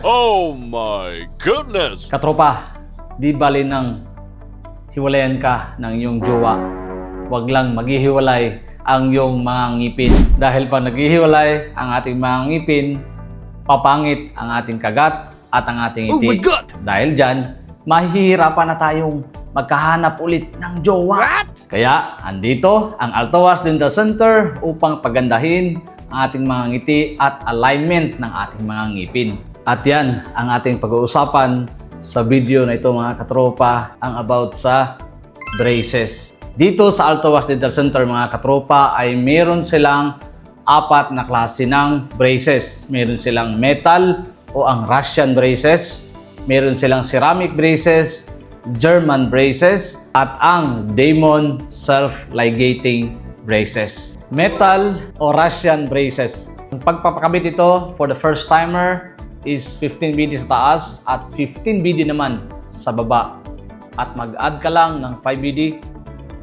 Oh my goodness! Katropa, di bali nang hiwalayan ka ng iyong jowa. Huwag lang maghihiwalay ang iyong mga ngipin. Dahil pag naghihiwalay ang ating mga ngipin, papangit ang ating kagat at ang ating ngiti. Oh my God! Dahil dyan, mahihirapan na tayong magkahanap ulit ng jowa. Kaya, andito ang Altoas Dental Center upang pagandahin ang ating mga ngiti at alignment ng ating mga ngipin. At yan ang ating pag-uusapan sa video na ito mga katropa, ang about sa braces. Dito sa Altoas Dental Center mga katropa ay meron silang apat na klase ng braces. Meron silang metal o ang Russian braces, meron silang ceramic braces, German braces, at ang Damon self-ligating braces. Metal o Russian braces. Ang pagpapakabit ito for the first timer is 15 BD sa taas at 15 BD naman sa baba. At mag-add ka lang ng 5 BD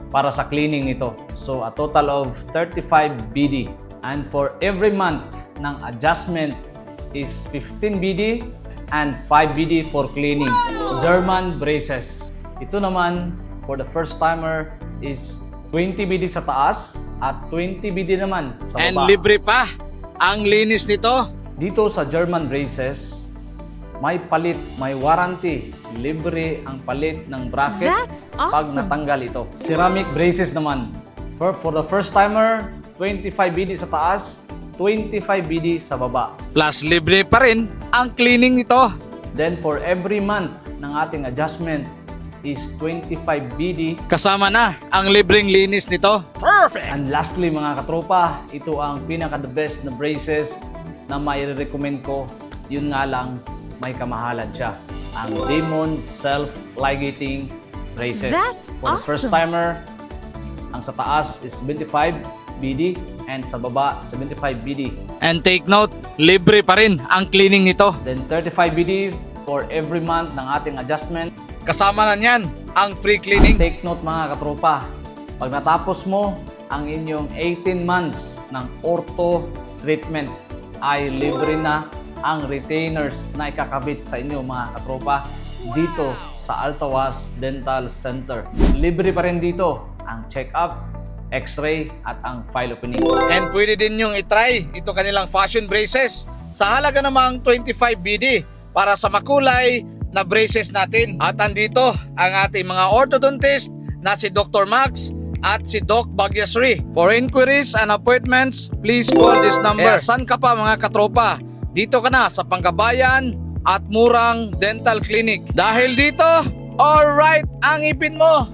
para sa cleaning nito. So a total of 35 BD. And for every month ng adjustment is 15 BD and 5 BD for cleaning. German braces. Ito naman for the first timer is 20 BD sa taas at 20 BD naman sa And baba. libre pa ang linis nito. Dito sa German braces, may palit, may warranty. Libre ang palit ng bracket That's pag awesome. natanggal ito. Ceramic braces naman. For, for the first timer, 25 BD sa taas, 25 BD sa baba. Plus libre pa rin ang cleaning nito. Then for every month ng ating adjustment is 25 BD. Kasama na ang libreng linis nito. And lastly mga katropa, ito ang pinaka the best na braces na mai-recommend ko. Yun nga lang, may kamahalan siya. Ang Demon Self-Ligating Braces. That's For the first awesome. timer, ang sa taas is 75 BD and sa baba 75 BD. And take note, libre pa rin ang cleaning nito. Then 35 BD for every month ng ating adjustment. Kasama na niyan ang free cleaning. Take note mga katropa, pag natapos mo ang inyong 18 months ng ortho treatment ay libre na ang retainers na ikakabit sa inyo mga katropa dito sa Altawas Dental Center. Libre pa rin dito ang check-up, x-ray at ang file opening. And pwede din yung itry ito kanilang fashion braces sa halaga namang 25 BD para sa makulay na braces natin. At andito ang ating mga orthodontist na si Dr. Max at si Doc Bagyasri. For inquiries and appointments, please call this number. Eh, saan ka pa mga katropa? Dito ka na sa Pangkabayan at Murang Dental Clinic. Dahil dito, alright ang ipin mo.